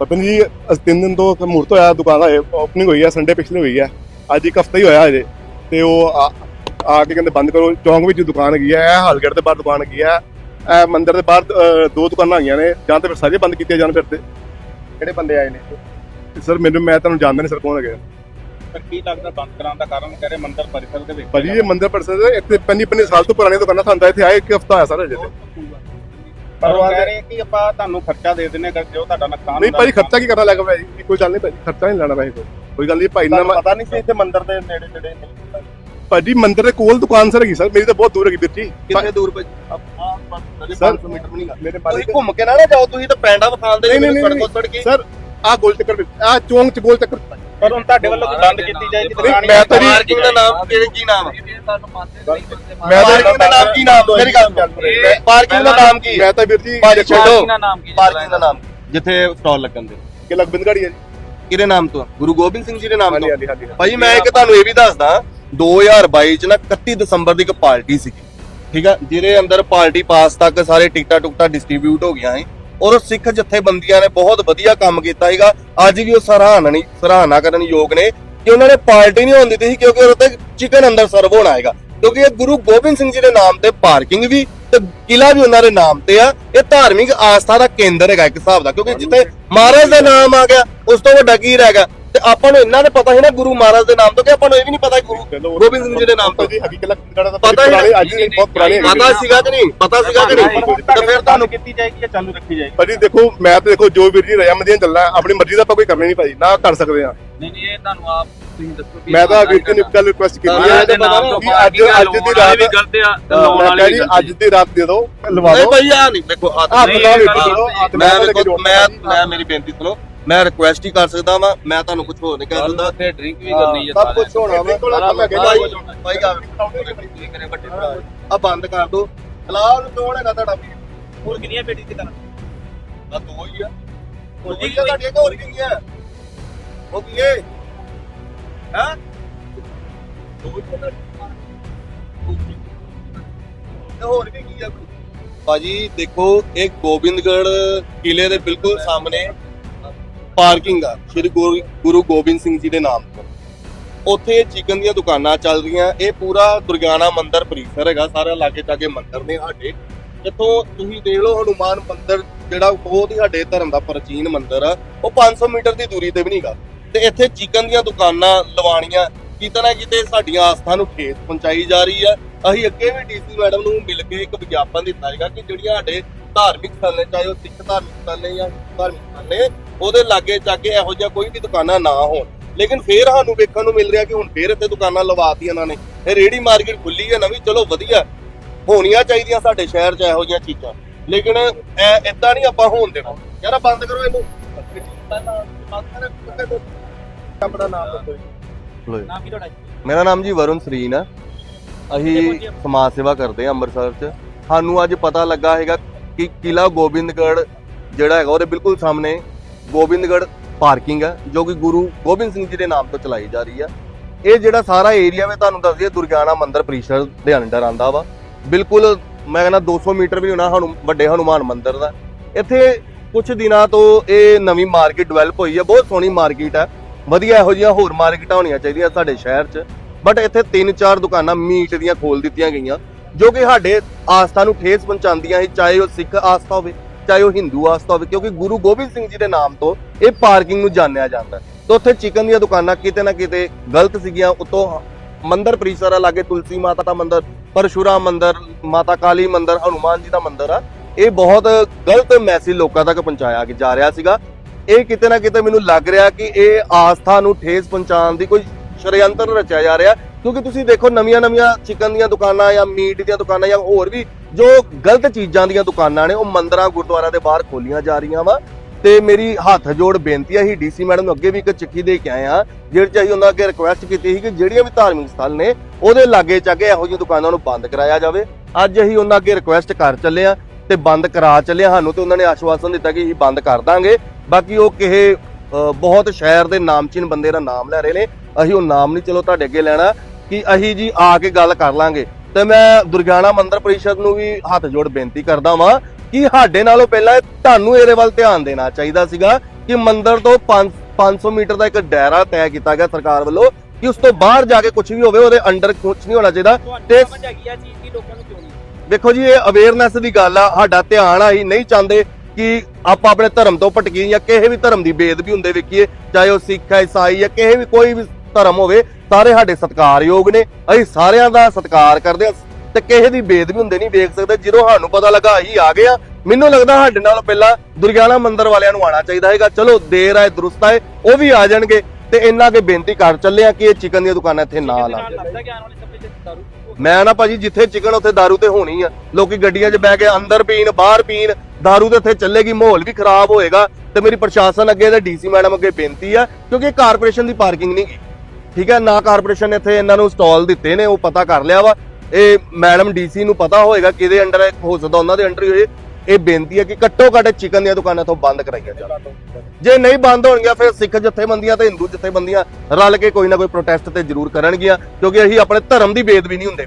ਨਹੀਂ ਜੀ ਅਸੀਂ ਤਿੰਨ ਦਿਨ ਤੋਂ ਮੂਰਤ ਹੋਇਆ ਦੁਕਾਨ ਦਾ ਓਪਨਿੰਗ ਹੋਈ ਹੈ ਸੰਡੇ ਪਿਛਲੇ ਹੋਈ ਹੈ ਅੱਜ ਇੱਕ ਹਫਤਾ ਹੀ ਹੋਇਆ ਅਜੇ ਤੇ ਉਹ ਆ ਕੇ ਕਹਿੰਦੇ ਬੰਦ ਕਰੋ ਚੌਂਕ ਵਿੱਚ ਦੁਕਾਨ ਹੈਗੀ ਹੈ ਇਹ ਹਾਲਗੇਟ ਦੇ ਬਾਹਰ ਦੁਕਾਨ ਹੈਗੀ ਹੈ ਇਹ ਮੰਦਿਰ ਦੇ ਬਾਹਰ ਦੋ ਦੁਕਾਨਾਂ ਹੈਗੀਆਂ ਨੇ ਜਾਂ ਤੇ ਫਿਰ ਸਾਰੇ ਬੰਦ ਕੀਤੀਆਂ ਜਾਣ ਫਿਰ ਤੇ। ਕਿਹੜੇ ਬੰਦੇ ਆਏ ਨੇ? ਸਰ ਮੈਨੂੰ ਮੈਂ ਤੁਹਾਨੂੰ ਜਾਣਦਾ ਨਹੀਂ ਸਰ ਕੌਣ ਹੈਗੇ ਪਰ ਕੀ ਲੱਗਦਾ ਬੰਦ ਕਰਾਉਣ ਦਾ ਕਾਰਨ? ਕਹ ਰਹੇ ਮੰਦਰ ਪਰਿਸਰ ਦੇ ਵਿੱਚ ਭਾਜੀ ਇਹ ਮੰਦਿਰ ਪਰਸਦ ਇੱਥੇ ਪੰਜੀ ਪੰਜੀ ਸਾਲ ਤੋਂ ਪੁਰਾਣੀ ਦੁਕਾਨਾਂ ਤਾਂ ਇੱਥੇ ਆਏ ਇੱਕ ਹਫਤਾ ਹੋਇਆ ਸਰ ਅਜੇ ਤੇ। ਪਰ ਉਹ ਕਹਿ ਰਹੇ ਕਿ ਆਪਾਂ ਤੁਹਾਨੂੰ ਖਰਚਾ ਦੇ ਦਿੰਨੇ ਅਗਰ ਜੋ ਤੁਹਾਡਾ ਨੁਕਸਾਨ ਨਹੀਂ ਭਾਜੀ ਖਰਚਾ ਕੀ ਕਰਨਾ ਲੱਗਾ ਭਾਜੀ ਕੋਈ ਗੱਲ ਨਹੀਂ ਭਾਜੀ ਖਰਚਾ ਨਹੀਂ ਲੈਣਾ ਭਾਜੀ ਕੋਈ। ਕੋਈ ਗੱਲ ਨਹੀਂ ਭਾਈ ਨਾ ਪਤਾ ਨਹੀਂ ਸੀ ਇੱਥੇ ਮੰਦਿਰ ਦੇ ਨੇੜੇ ਨੇੜੇ ਭਾਜੀ ਮੰਦਿਰ ਦੇ ਕੋਲ ਦੁਕਾਨ ਸਰ ਹੈਗੀ ਸਰ। ਮੇਰੀ ਤਾਂ ਬਹੁਤ ਦੂਰ ਹੈਗੀ ਵੀਰ ਜੀ। ਕਿੰਨੇ ਦੂਰ ਭਾਜੀ ਸਰ, 500 ਮੀਟਰ ਵੀ ਨਹੀਂ ਮੇਰੇ ਮਾਲਿਕ ਘੁੰਮ ਕੇ ਨਾ ਨਾ ਜਾਓ ਤੁਸੀਂ ਤਾਂ ਪੈਂਡਾ ਵਿਖਾਲਦੇ ਨਹੀਂ, ਸੜਕੋਂ ਸੜਕੀ ਸਰ ਆ ਗੋਲ ਚੱਕਰ ਆ ਚੌਂਕ ਚ ਗੋਲ ਚੱਕਰ ਪਰ ਹੁਣ ਤੁਹਾਡੇ ਵੱਲੋਂ ਬੰਦ ਕੀਤੀ ਜਾਏਗੀ ਮੈਂ ਤਾਂ ਜੀ- ਪਾਰਕਿੰਗ ਦਾ ਨਾਮ ਕਿਹੜੇ ਕੀ ਨਾਮ ਮੈਂ ਪਾਰਕਿੰਗ ਦਾ ਨਾਮ ਕੀ ਨਾਮ ਮੇਰੀ ਗੱਲ ਸੁਣ। ਪਾਰਕਿੰਗ ਦਾ ਨਾਮ ਕੀ ਮੈਂ ਤਾਂ ਵੀਰ ਜੀ ਭਾਜੀ ਛੱਡੋ। ਨਾਮ ਕੀ ਪਾਰਕਿੰਗ ਦਾ ਨਾਮ। ਜਿੱਥੇ ਸਟਾਲ ਲੱਗਣ ਦੇ। ਕਿ ਲਖਬਿੰਦ ਗਾੜੀ ਹੈ ਜੀ। ਕਿਹਦੇ ਨਾਮ ਤੋਂ? ਗੁਰੂ ਗੋਬਿੰਦ ਸਿੰਘ ਜੀ ਦੇ ਨਾਮ ਤੋਂ? ਭਾਈ ਮੈਂ ਇੱਕ ਤੁਹਾਨੂੰ ਇਹ ਵੀ ਦੱਸਦਾ 2022 ਚ ਨਾ 31 ਦਸੰਬਰ ਦੀ ਇੱਕ ਪਾਰਟੀ ਸੀਗੀ। ਠੀਕ ਆ? ਜਿਹਦੇ ਅੰਦਰ ਪਾਰਟੀ ਪਾਸ ਤੱਕ ਸਾਰੇ ਟਿਕਟਾਂ ਟੁਕਟਾਂ ਡਿਸਟ੍ਰੀਬਿਊਟ ਹੋ ਗਈਆਂ ਸੀ। ਔਰ ਸਿੱਖ ਜਥੇਬੰਦੀਆਂ ਨੇ ਬਹੁਤ ਵਧੀਆ ਕੰਮ ਕੀਤਾ ਸੀਗਾ। ਅੱਜ ਵੀ ਉਹ ਸਰਾਹਨਾ ਨਹੀਂ ਸਰਾਹਨਾ ਕਰਨ ਯੋਗ ਨੇ। ਕਿ ਉਹਨਾਂ ਨੇ ਪਾਰਟੀ ਨਹੀਂ ਹੋਣ ਦਿੱਤੀ ਸੀ ਕਿਉਂਕਿ ਉਹਦੇ ਤੇ ਚਿਕਨ ਅੰਦਰ ਸਰਵ ਹੋਣਾ ਹੈਗਾ। ਕਿਉਂਕਿ ਇਹ ਗੁਰੂ ਗੋਬਿੰਦ ਸਿੰਘ ਜੀ ਦੇ ਨਾਮ ਤੇ ਪਾਰਕਿੰਗ ਵੀ ਤੇ ਕਿਲਾ ਵੀ ਉਹਨਾਂ ਦੇ ਨਾਮ ਤੇ ਆ। ਇਹ ਧਾਰਮਿਕ ਆਸਥਾ ਦਾ ਕੇਂਦਰ ਹੈਗਾ ਇੱਕ ਹਿਸਾਬ ਦਾ ਕਿਉਂਕਿ ਜਿੱਥੇ ਮਹਾਰਾਜ ਦਾ ਨਾਮ ਆ ਗਿਆ ਉਸ ਤੋਂ ਵੱਡਾ ਕੀ ਰਹਿ ਗਿਆ? ਤੇ ਆਪਾਂ ਨੂੰ ਇੰਨਾ ਤਾਂ ਪਤਾ ਸੀ ਨਾ ਗੁਰੂ ਮਹਾਰਾਜ ਦੇ ਨਾਮ ਤੋਂ ਕਿ ਆਪਾਂ ਨੂੰ ਇਹ ਵੀ ਨਹੀਂ ਪਤਾ ਗੁਰੂ ਗੋਬਿੰਦ ਸਿੰਘ ਜੀ ਦੇ ਨਾਮ ਤੋਂ। ਹਕੀਕਤ ਦਾ ਪਤਾ ਹੀ ਅੱਜ ਵੀ ਬਹੁਤ ਪੁਰਾਣੇ ਹੈਗੇ। ਪਤਾ ਸੀਗਾ ਕਿ ਨਹੀਂ? ਪਤਾ ਸੀਗਾ ਕਿ ਨਹੀਂ? ਤੇ ਫਿਰ ਤੁਹਾਨੂੰ ਕੀਤੀ ਜਾਏਗੀ ਜਾਂ ਚਾਲੂ ਰੱਖੀ ਜਾਏਗੀ? ਭਾਜੀ ਦੇਖੋ ਮੈਂ ਤਾਂ ਦੇਖੋ ਜੋ ਵੀਰ ਜੀ ਰਜਾਮੰਦੀਆਂ ਚੱਲਣਾ ਆਪਣੀ ਮਰਜ਼ੀ ਦਾ ਆਪਾਂ ਕੋਈ ਕਰਨਾ ਨਹੀਂ ਭਾਜੀ ਨਾ ਕਰ ਸਕਦੇ ਆ ਨਹੀਂ ਨਹੀਂ ਇਹ ਤੁਹਾਨੂੰ ਆਪ ਤੁਸੀਂ ਦੱਸੋ ਕਿ ਮੈਂ ਤਾਂ ਵੀਰ ਜੀ ਨੂੰ ਇੱਕ ਗੱਲ ਰਿਕੁਐਸਟ ਕੀਤੀ ਹਾਂ, ਇਹਦੇ ਨਾਮ ਕਿ ਤੋਂ ਅੱਜ ਅੱਜ ਦੀ ਰਾਤ ਵੀ ਗਲਤ ਆ ਤੇ ਲਾਉਣ ਮੈਂ ਵਾਲੇ ਵੀ ਅੱਜ ਦੀ ਰਾਤ ਦੇ ਦਿਓ ਲਵਾ ਨਹੀਂ ਦਿਓ। ਭਾਈ ਆ ਨਹੀਂ ਦੇਖੋ ਹੱਥ ਨਹੀਂ, ਮੈਂ ਮੈਂ। ਮੈਂ ਮੇਰੀ ਬੇਨਤੀ ਸੁਣੋ ਮੈਂ ਰਿਕੁਐਸਟ ਹੀ ਕਰ ਸਕਦਾ ਵਾਂ ਮੈਂ ਤੁਹਾਨੂੰ ਕੁਝ ਹੋਰ ਨਹੀਂ ਕਹਿ ਸਕਦਾ। ਉੱਥੇ ਡਰਿੰਕ ਵੀ ਕਰਨੀ ਹੈ ਸਭ ਕੁਝ ਹੋਣਾ ਵਾ। ਕੋਲ ਕੰਮ ਹੈਗੇ ਭਾਈ ਨਾ। ਭਾਈ ਗੱਲ ਕਰੇ ਵੱਡੇ ਭਰਾ ਆ ਬੰਦ ਕਰ ਦੋ। ਫਿਲਹਾਲ ਕੌਣ ਹੈਗਾ ਤੁਹਾਡਾ ਹੋਰ ਕਿੰਨੀਆਂ ਬੇਟੀ ਤੇ ਕਰਾਂ ਆ ਦੋ ਹੀ ਆ। ਹੋਰ ਕੀ ਆ ਤੁਹਾਡੀਆਂ ਕਿ ਹੋਰ ਕੀ ਆ ਉਹ ਕੀ ਹੈ ਹਾਂ ਦੋ ਹੀ ਤੇ ਹੋਰ ਵੀ ਕੀ ਆ ਭਾਜੀ, ਦੇਖੋ, ਇਹ ਗੋਬਿੰਦਗੜ ਕਿਲੇ ਦੇ ਬਿਲਕੁਲ ਸਾਹਮਣੇ ਪਾਰਕਿੰਗ ਆ, ਸ਼੍ਰੀ ਗੁਰੂ ਗੋਬਿੰਦ ਸਿੰਘ ਜੀ ਦੇ ਨਾਮ ਤੋਂ। ਉੱਥੇ ਚਿਕਨ ਦੀਆਂ ਦੁਕਾਨਾਂ ਚੱਲ ਰਹੀਆਂ, ਇਹ ਪੂਰਾ ਦੁਰਗਿਆਨਾ ਮੰਦਿਰ ਪਰਿਸਰ ਹੈਗਾ ਸਾਰਾ ਲਾਗੇ ਚਾਗੇ ਮੰਦਿਰ ਨੇ ਸਾਡੇ। ਜਿੱਥੋਂ ਤੁਸੀਂ ਦੇਖ ਲਓ, ਹਨੂਮਾਨ ਮੰਦਿਰ ਜਿਹੜਾ ਬਹੁਤ ਹੀ ਸਾਡੇ ਧਰਮ ਦਾ ਪ੍ਰਾਚੀਨ ਮੰਦਿਰ ਆ। ਉਹ 500 ਮੀਟਰ ਦੀ ਦੂਰੀ ਤੇ ਵੀ ਨਹੀਂਗਾ ਤੇ ਇੱਥੇ ਚਿਕਨ ਦੀਆਂ ਦੁਕਾਨਾਂ ਲਵਾਉਣੀਆਂ, ਕਿਤੇ ਨਾ ਕਿਤੇ ਸਾਡੀਆਂ ਆਸਥਾ ਨੂੰ ਠੇਸ ਪਹੁੰਚਾਈ ਜਾ ਰਹੀ ਹੈ। ਅਸੀਂ ਅੱਗੇ ਵੀ ਡੀਸੀ ਮੈਡਮ ਨੂੰ ਮਿਲ ਕੇ ਇੱਕ ਵਿਗਿਆਪਨ ਦਿੱਤਾ ਹੈਗਾ ਕਿ ਜਿਹੜੀਆਂ ਸਾਡੇ ਧਾਰਮਿਕ ਸਥਾਨ ਨੇ ਚਾਹੇ ਉਹ ਸਿੱਖ ਧਾਰਮਿਕ ਸਥਾਨ ਨੇ ਜਾਂ ਧਾਰਮਿਕ ਸਥਾਨ ਨੇ ਉਹਦੇ ਲਾਗੇ ਚਾਗੇ ਇਹੋ ਜਿਹਾ ਕੋਈ ਵੀ ਦੁਕਾਨਾਂ ਨਾ ਹੋਣ। ਲੇਕਿਨ ਫੇਰ ਸਾਨੂੰ ਵੇਖਣ ਨੂੰ ਮਿਲ ਰਿਹਾ ਕਿ ਹੁਣ ਫੇਰ ਇੱਥੇ ਦੁਕਾਨਾਂ ਲਵਾਤੀ ਇਹਨਾਂ ਨੇ। ਇਹ ਰੇੜੀ ਮਾਰਕੀਟ ਖੁੱਲੀ ਹੈ, ਨਵੀਂ, ਚਲੋ ਵਧੀਆ। ਹੋਣੀਆਂ ਚਾਹੀਦੀਆਂ ਸਾਡੇ ਸ਼ਹਿਰ 'ਚ ਇਹੋ ਜਿਹੀਆਂ ਚੀਜ਼ਾਂ। ਲੇਕਿਨ ਐ ਇਦਾਂ ਨਹੀਂ ਆਪਾਂ ਹੋਣ ਦੇਣਾ। ਯਾਰ ਬੰਦ ਕਰੋ ਇਹਨੂੰ। ਆਪਣਾ ਨਾਮ ਦੱਸੋ ਜੀ। ਨਾਮ ਕੀ ਤੁਹਾਡਾ ਮੇਰਾ ਨਾਮ ਜੀ ਵਰੁਣ ਸਰੀਨ ਆ। ਅਸੀਂ ਸਮਾਜ ਸੇਵਾ ਕਰਦੇ ਹਾਂ ਅੰਮ੍ਰਿਤਸਰ 'ਚ। ਸਾਨੂੰ ਅੱਜ ਪਤਾ ਲੱਗਾ ਹੈਗਾ ਕਿ ਕਿਲਾ ਗੋਬਿੰਦਗੜ੍ਹ ਜਿਹੜਾ ਹੈਗਾ ਉਹਦੇ ਬਿਲਕੁਲ ਸਾਹਮਣੇ ਗੋਬਿੰਦਗੜ੍ਹ ਪਾਰਕਿੰਗ ਹੈ ਜੋ ਕਿ ਗੁਰੂ ਗੋਬਿੰਦ ਸਿੰਘ ਜੀ ਦੇ ਨਾਮ ਤੋਂ ਚਲਾਈ ਜਾ ਰਹੀ ਆ। ਇਹ ਜਿਹੜਾ ਸਾਰਾ ਏਰੀਆ ਮੈਂ ਤੁਹਾਨੂੰ ਦੱਸ ਦਈਏ ਦੁਰਗਿਆਨਾ ਮੰਦਿਰ ਪਰਿਸ਼ਦ ਦੇ ਅੰਡਰ ਆਂਦਾ ਵਾ। ਬਿਲਕੁਲ ਮੈਂ ਕਹਿੰਦਾ 200 ਮੀਟਰ ਵੀ ਹੋਣਾ ਵੱਡੇ ਹਨੂਮਾਨ ਮੰਦਿਰ ਦਾ। ਇੱਥੇ ਕੁਝ ਦਿਨਾਂ ਤੋਂ ਇਹ ਨਵੀਂ ਮਾਰਕੀਟ ਡਿਵੈਲਪ ਹੋਈ ਹੈ, ਬਹੁਤ ਸੋਹਣੀ ਮਾਰਕੀਟ ਹੈ। ਵਧੀਆ ਇਹੋ ਜਿਹੀਆਂ ਹੋਰ ਮਾਰਕੀਟਾਂ ਹੋਣੀਆਂ ਚਾਹੀਦੀਆਂ ਸਾਡੇ ਸ਼ਹਿਰ 'ਚ। ਬਟ ਇੱਥੇ ਤਿੰਨ ਚਾਰ ਦੁਕਾਨਾਂ ਮੀਟ ਦੀਆਂ ਖੋਲ ਦਿੱਤੀਆਂ ਗਈਆਂ, ਜੋ ਕਿ ਸਾਡੇ ਆਸਥਾ ਨੂੰ ਠੇਸ ਪਹੁੰਚਾਉਂਦੀਆਂ ਹੈ ਚਾਹੇ ਉਹ ਸਿੱਖ ਆਸਥਾ ਹੋਵੇ, ਚਾਹੇ ਉਹ ਹਿੰਦੂ ਆਸਥਾ ਹੋਵੇ, ਕਿਉਂਕਿ ਗੁਰੂ ਗੋਬਿੰਦ ਸਿੰਘ ਜੀ ਦੇ ਨਾਮ ਤੋਂ ਇਹ ਪਾਰਕਿੰਗ ਨੂੰ ਜਾਣਿਆ ਜਾਂਦਾ ਹੈ। ਤੇ ਉੱਥੇ ਚਿਕਨ ਦੀਆਂ ਦੁਕਾਨਾਂ ਕਿਤੇ ਨਾ ਕਿਤੇ ਗਲਤ ਸੀਗੀਆਂ, ਉਤੋਂ ਮੰਦਰ ਪਰਿਸਰ ਲਾਗੇ ਤੁਲਸੀ ਮਾਤਾ ਦਾ ਮੰਦਿਰ ਪਰਸ਼ੂਰਾ ਮੰਦਰ, ਮਾਤਾ ਕਾਲੀ ਮੰਦਰ, ਹਨੂਮਾਨ ਜੀ ਦਾ ਮੰਦਿਰ ਆ। ਇਹ ਬਹੁਤ ਗਲਤ ਮੈਸੇਜ ਲੋਕਾਂ ਤੱਕ ਪਹੁੰਚਾਇਆ ਜਾ ਰਿਹਾ ਸੀਗਾ। ਇਹ ਕਿਤੇ ਨਾ ਕਿਤੇ ਮੈਨੂੰ ਲੱਗ ਰਿਹਾ ਕਿ ਇਹ ਆਸਥਾ ਨੂੰ ਠੇਸ ਪਹੁੰਚਾਉਣ ਦੀ ਕੋਈ ਸ਼ਰਯੰਤਰ ਰਚਿਆ ਜਾ ਰਿਹਾ। ਕਿਉਂਕਿ ਤੁਸੀਂ ਦੇਖੋ, ਨਵੀਆਂ ਨਵੀਆਂ ਚਿਕਨ ਦੀਆਂ ਦੁਕਾਨਾਂ ਜਾਂ ਮੀਟ ਦੀਆਂ ਦੁਕਾਨਾਂ ਜਾਂ ਹੋਰ ਵੀ ਜੋ ਗਲਤ ਚੀਜ਼ਾਂ ਦੀਆਂ ਦੁਕਾਨਾਂ ਨੇ, ਉਹ ਮੰਦਰਾਂ, ਗੁਰਦੁਆਰਿਆਂ ਦੇ ਬਾਹਰ ਖੋਲੀਆਂ ਜਾ ਰਹੀਆਂ ਵਾ। ਤੇ ਮੇਰੀ ਹੱਥ ਜੋੜ ਬੇਨਤੀ ਹੈ ਹੀ ਡੀਸੀ ਮੈਡਮ ਨੂੰ ਅੱਗੇ ਵੀ ਇੱਕ ਚਿੱਠੀ ਦੇ ਕੇ ਆਏ ਆ, ਜਿਹੜੇ ਚ ਅਸੀਂ ਉਹਨਾਂ ਅੱਗੇ ਰਿਕੁਐਸਟ ਕੀਤੀ ਸੀ ਕਿ ਜਿਹੜੀਆਂ ਵੀ ਧਾਰਮਿਕ ਸਥਲ ਨੇ, ਉਹਦੇ ਲਾਗੇ ਚਾਗੇ ਇਹੋ ਜਿਹੀਆਂ ਦੁਕਾਨਾਂ ਨੂੰ ਬੰਦ ਕਰਾਇਆ ਜਾਵੇ। ਅੱਜ ਅਸੀਂ ਉਹਨਾਂ ਅੱਗੇ ਰਿਕੁਐਸਟ ਕਰ ਚੱਲੇ ਆ। ਤੇ ਬੰਦ ਕਰਾ ਚੱਲੇ ਆ। ਸਾਨੂੰ ਤੇ ਉਹਨਾਂ ਨੇ ਆਸ਼ਵਾਸਨ ਦਿੱਤਾ ਕਿ ਅਸੀਂ ਬੰਦ ਕਰ ਦਾਂਗੇ। ਬਾਕੀ ਉਹ ਅ, ਬਹੁਤ ਸ਼ਹਿਰ ਦੇ ਨਾਮਚੀਨ ਬੰਦੇ ਦਾ ਨਾਮ ਲੈ ਰਹੇ ਨੇ। ਅਸੀਂ ਉਹ ਨਾਮ ਨਹੀਂ ਚਲੋ ਤੁਹਾਡੇ ਅੱਗੇ ਲੈਣਾ ਕਿ ਅਸੀਂ ਜੀ ਆ ਕੇ ਗੱਲ ਕਰ ਲਾਂਗੇ। ਤੇ ਮੈਂ ਦੁਰਗਿਆਨਾ ਮੰਦਿਰ ਪਰਿਸ਼ਦ ਨੂੰ ਵੀ ਹੱਥ ਜੋੜ ਬੇਨਤੀ ਕਰਦਾ ਵਾਂ ਕਿ ਸਾਡੇ ਨਾਲੋਂ ਪਹਿਲਾਂ ਤੁਹਾਨੂੰ ਇਹਦੇ ਵੱਲ ਧਿਆਨ ਦੇਣਾ ਚਾਹੀਦਾ ਸੀਗਾ ਕਿ ਮੰਦਿਰ ਤੋਂ 5 500 ਮੀਟਰ ਦਾ ਇੱਕ ਦਾਇਰਾ ਤੈਅ ਕੀਤਾ ਗਿਆ ਸਰਕਾਰ ਵੱਲੋਂ ਕਿ ਉਸ ਤੋਂ ਬਾਹਰ ਜਾ ਕੇ ਕੁਝ ਵੀ ਹੋਵੇ ਉਹਦੇ ਅੰਡਰ ਕੁਝ ਨਹੀਂ ਹੋਣਾ ਚਾਹੀਦਾ। ਤੇ ਸਮਝ ਹੈਗੀ ਆ ਚੀਜ਼ ਦੀ ਲੋਕਾਂ ਨੂੰ ਕਿਉਂ ਨਹੀਂ ਵੇਖੋ ਜੀ, ਇਹ ਅਵੇਅਰਨੈਸ ਦੀ ਗੱਲ ਆ, ਸਾਡਾ ਧਿਆਨ ਆ ਨਹੀਂ ਚਾਹੁੰਦੇ ਕਿ ਆਪਾਂ ਆਪਣੇ ਧਰਮ ਤੋਂ ਭਟਕੀਏ ਜਾਂ ਕਿਸੇ ਵੀ ਧਰਮ ਦੀ ਬੇਦਬੀ ਹੁੰਦੇ ਵੇਖੀਏ, ਚਾਹੇ ਉਹ ਸਿੱਖ ਹੈ ਈਸਾਈ ਜਾਂ ਕਿਸੇ ਵੀ ਕੋਈ ਵੀ ਧਰਮ ਹੋਵੇ, ਸਾਰੇ ਸਾਡੇ ਸਤਿਕਾਰਯੋਗ ਨੇ, ਅਸੀਂ ਸਾਰਿਆਂ ਦਾ ਸਤਿਕਾਰ ਕਰਦੇ ਹਾਂ। ਤੇ ਕਿਸੇ ਦੀ ਬੇਦਬੀ ਹੁੰਦੇ ਨਹੀਂ, ਵੇਖ ਸਕਦੇ, ਜਦੋਂ ਸਾਨੂੰ ਪਤਾ ਲੱਗਾ ਅਸੀਂ ਆ ਗਏ ਆ ਮੈਨੂੰ ਲੱਗਦਾ ਸਾਡੇ ਨਾਲ ਪਹਿਲਾਂ ਦੁਰਗਿਆਣਾ ਮੰਦਿਰ ਵਾਲਿਆਂ ਨੂੰ ਆਣਾ ਚਾਹੀਦਾ ਹੈਗਾ, ਚਲੋ ਦੇਰ ਆਏ ਦਰੁਸਤ ਆਏ ਉਹ ਵੀ ਆ ਜਾਣਗੇ। ਤੇ ਇੰਨਾ ਕੇ ਬੇਨਤੀ ਕਰ ਚੱਲੇ ਆ ਕਿ ਇਹ ਚਿਕਨ ਦੀਆਂ ਦੁਕਾਨਾਂ ਇੱਥੇ ਨਾ ਲਾਉਣ ਲੱਗਦਾ ਕਿ ਆਉਣ ਵਾਲੇ ਸਮੇਂ 'ਚ ਦਾਰੂ ਮੈਂ ਨਾ ਭਾਜੀ ਜਿੱਥੇ ਚਿਕਨ ਉੱਥੇ दारू ਤੇ ਹੋਣੀ ਆ ਲੋਕੀ ਗੱਡੀਆਂ 'ਚ ਬਹਿ ਕੇ ਅੰਦਰ ਪੀਣ ਬਾਹਰ ਪੀਣ दारू ਤੇ ਇੱਥੇ ਚੱਲੇਗੀ ਮਾਹੌਲ ਵੀ ਖਰਾਬ ਹੋਏਗਾ ਤੇ ਮੇਰੀ ਪ੍ਰਸ਼ਾਸਨ ਅੱਗੇ ਤੇ ਡੀਸੀ ਮੈਡਮ ਅੱਗੇ ਬੇਨਤੀ ਆ ਕਿਉਂਕਿ ਇਹ ਕਾਰਪੋਰੇਸ਼ਨ ਦੀ ਪਾਰਕਿੰਗ ਨਹੀਂ ਗੀ ਠੀਕ ਹੈ ਨਾ ਕਾਰਪੋਰੇਸ਼ਨ ਨੇ ਇੱਥੇ ਇਹਨਾਂ ਨੂੰ ਸਟਾਲ ਦਿੱਤੇ ਨੇ ਉਹ ਪਤਾ ਕਰ ਲਿਆ ਵਾ ਇਹ ਮੈਡਮ ਡੀਸੀ ਨੂੰ ਪਤਾ ਹੋਏਗਾ ਕਿਹਦੇ ਅੰਡਰ ਹੋ ਸਕਦਾ ਉਹਨਾਂ ਦੇ ਅੰਡਰ ਹੀ ਹੋਏ ਇਹ ਬੇਨਤੀ ਹੈ ਕਿ ਘੱਟੋ ਘੱਟ ਚਿਕਨ ਦੀਆਂ ਦੁਕਾਨਾਂ ਤੋਂ ਬੰਦ ਕਰਾਈਆਂ ਜਾਣ ਜੇ ਨਹੀਂ ਬੰਦ ਹੋਣਗੀਆਂ, ਫਿਰ ਸਿੱਖ ਜਥੇਬੰਦੀਆਂ ਤੇ ਹਿੰਦੂ ਜਥੇਬੰਦੀਆਂ ਰਲ ਕੇ ਕੋਈ ਨਾ ਕੋਈ ਪ੍ਰੋਟੈਸਟ ਤੇ ਜ਼ਰੂਰ ਕਰਨਗੀਆਂ, ਕਿਉਂਕਿ ਅਸੀਂ ਆਪਣੇ ਧਰਮ ਦੀ ਬੇਦ ਵੀ ਨਹੀਂ ਹੁੰਦੇ